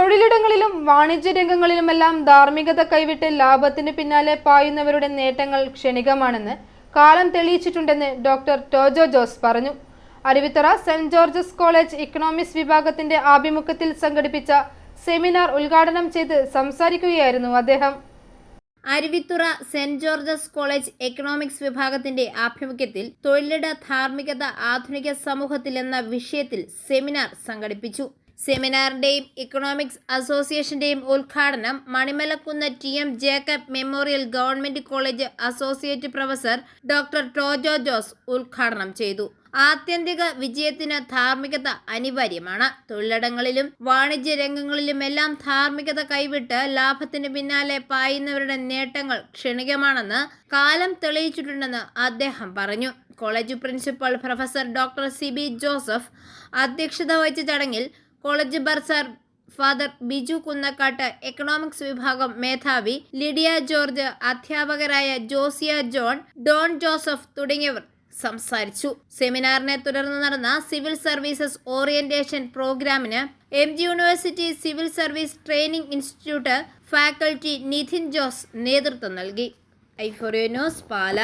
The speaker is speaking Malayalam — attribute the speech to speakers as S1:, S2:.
S1: തൊഴിലിടങ്ങളിലും വാണിജ്യ രംഗങ്ങളിലുമെല്ലാം ധാർമ്മികത കൈവിട്ട് ലാഭത്തിന് പിന്നാലെ പായുന്നവരുടെ നേട്ടങ്ങൾ ക്ഷണികമാണെന്ന് കാലം തെളിയിച്ചിട്ടുണ്ടെന്ന് ഡോക്ടർ ടോജോ ജോസ് പറഞ്ഞു. Aruvithura saint George's college economics വിഭാഗത്തിന്റെ ആഭിമുഖ്യത്തിൽ സംഘടിപ്പിച്ച സെമിനാർ ഉദ്ഘാടനം ചെയ്ത് സംസാരിക്കുകയായിരുന്നു അദ്ദേഹം.
S2: Aruvithura saint George's college economics വിഭാഗത്തിന്റെ ആഭിമുഖ്യത്തിൽ തൊഴിലിട ധാർമ്മികത ആധുനിക സമൂഹത്തിൽ എന്ന വിഷയത്തിൽ സെമിനാർ സംഘടിപ്പിച്ചു. സെമിനാറിന്റെയും ഇക്കണോമിക്സ് അസോസിയേഷന്റെയും ഉദ്ഘാടനം Manimalakunnu T M Jacob memorial government college associate professor doctor Tojo Jose ഉദ്ഘാടനം ചെയ്തു. ആത്യന്തിക വിജയത്തിന് ധാർമ്മികത അനിവാര്യമാണ്. തൊഴിലിടങ്ങളിലും വാണിജ്യ രംഗങ്ങളിലുമെല്ലാം ധാർമ്മികത കൈവിട്ട് ലാഭത്തിന് പിന്നാലെ പായുന്നവരുടെ നേട്ടങ്ങൾ ക്ഷണികമാണെന്ന് കാലം തെളിയിച്ചിട്ടുണ്ടെന്ന് അദ്ദേഹം പറഞ്ഞു. College principal professor doctor C B Joseph അധ്യക്ഷത വഹിച്ച ചടങ്ങിൽ college bursar father Biju Kunnakkattu economics വിഭാഗം മേധാവി ലിഡിയ ജോർജ് അധ്യാപകരായ ജോസിയ ജോൺ ഡോൺ ജോസഫ് തുടങ്ങിയവർ സംസാരിച്ചു. സെമിനാറിനെ തുടർന്ന് നടന്ന സിവിൽ സർവീസസ് ഓറിയന്റേഷൻ പ്രോഗ്രാമിന് M G university civil service training institute faculty Nidhin Jose നേതൃത്വം നൽകി. ഐഫോറിയോ ന്യൂസ് പാല.